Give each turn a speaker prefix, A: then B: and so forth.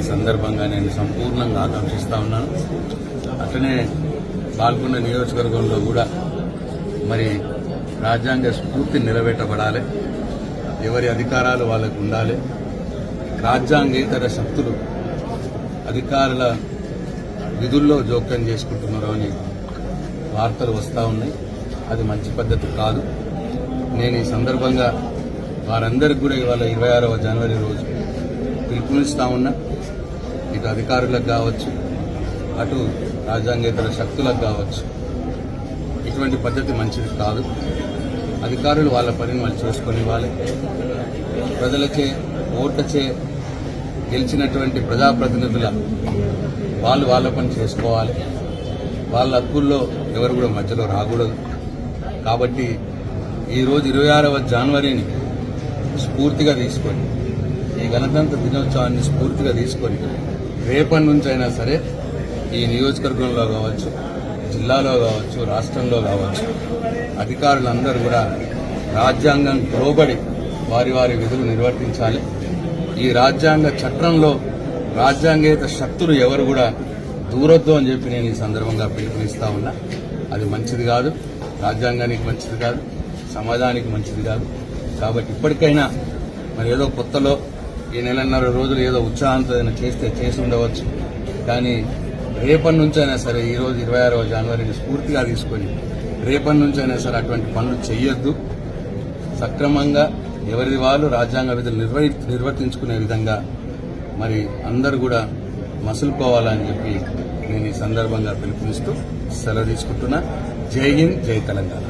A: ఈ సందర్భంగా నేను సంపూర్ణంగా ఆకాంక్షిస్తా ఉన్నాను. అట్లనే పాల్గొన్న నియోజకవర్గంలో కూడా మరి రాజ్యాంగ స్ఫూర్తి నిలబెట్టబడాలి. ఎవరి అధికారాలు వాళ్ళకు ఉండాలి. రాజ్యాంగేతర శక్తులు అధికారుల విధుల్లో జోక్యం చేసుకుంటున్నారు అని వార్తలు వస్తూ ఉన్నాయి. అది మంచి పద్ధతి కాదు. నేను ఈ సందర్భంగా వారందరికీ కూడా ఇవాళ ఇరవై ఆరవ జనవరి రోజు పిలుపునిస్తా ఉన్నా. ఇటు అధికారులకు కావచ్చు అటు రాజ్యాంగేతర శక్తులకు కావచ్చు. ఇటువంటి పద్ధతి మంచిది కాదు. అధికారులు వాళ్ళ పనిని వాళ్ళు చూసుకొని ఇవ్వాలి. ప్రజలచే ఓట్లచే గెలిచినటువంటి ప్రజాప్రతినిధుల వాళ్ళు వాళ్ళ పని చేసుకోవాలి. వాళ్ళ హక్కుల్లో ఎవరు కూడా మధ్యలో రాకూడదు. కాబట్టి ఈరోజు ఇరవై ఆరవ జనవరిని స్ఫూర్తిగా తీసుకొని గణతంత్ర దినోత్సవాన్ని స్ఫూర్తిగా తీసుకొని రేపటి నుంచి అయినా సరే ఈ నియోజకవర్గంలో కావచ్చు జిల్లాలో కావచ్చు రాష్ట్రంలో కావచ్చు అధికారులందరూ కూడా రాజ్యాంగం లోబడి వారి వారి విధులు నిర్వర్తించాలి. ఈ రాజ్యాంగ చట్రంలో రాజ్యాంగేత శక్తులు ఎవరు కూడా దూరొద్దు అని చెప్పి నేను ఈ సందర్భంగా పిలుపునిస్తా ఉన్నా. అది మంచిది కాదు. రాజ్యాంగానికి మంచిది కాదు. సమాజానికి మంచిది కాదు. కాబట్టి ఇప్పటికైనా మరి ఏదో కొత్తలో ఈ నెలన్నర రోజులు ఏదో ఉత్సాహంతో ఏదైనా చేస్తే చేసి ఉండవచ్చు. కానీ రేపటి నుంచైనా సరే ఈ రోజు ఇరవై ఆరవ జనవరిని స్ఫూర్తిగా తీసుకొని రేపటి నుంచైనా సరే అటువంటి పనులు చేయొద్దు సక్రమంగా ఎవరిది వాళ్ళు రాజ్యాంగ విధులు నిర్వహి నిర్వర్తించుకునే విధంగా మరి అందరు కూడా మసులుకోవాలని చెప్పి నేను ఈ సందర్భంగా పిలుపునిస్తూ సెలవు తీసుకుంటున్నా. జై హింద్ జై తెలంగాణ.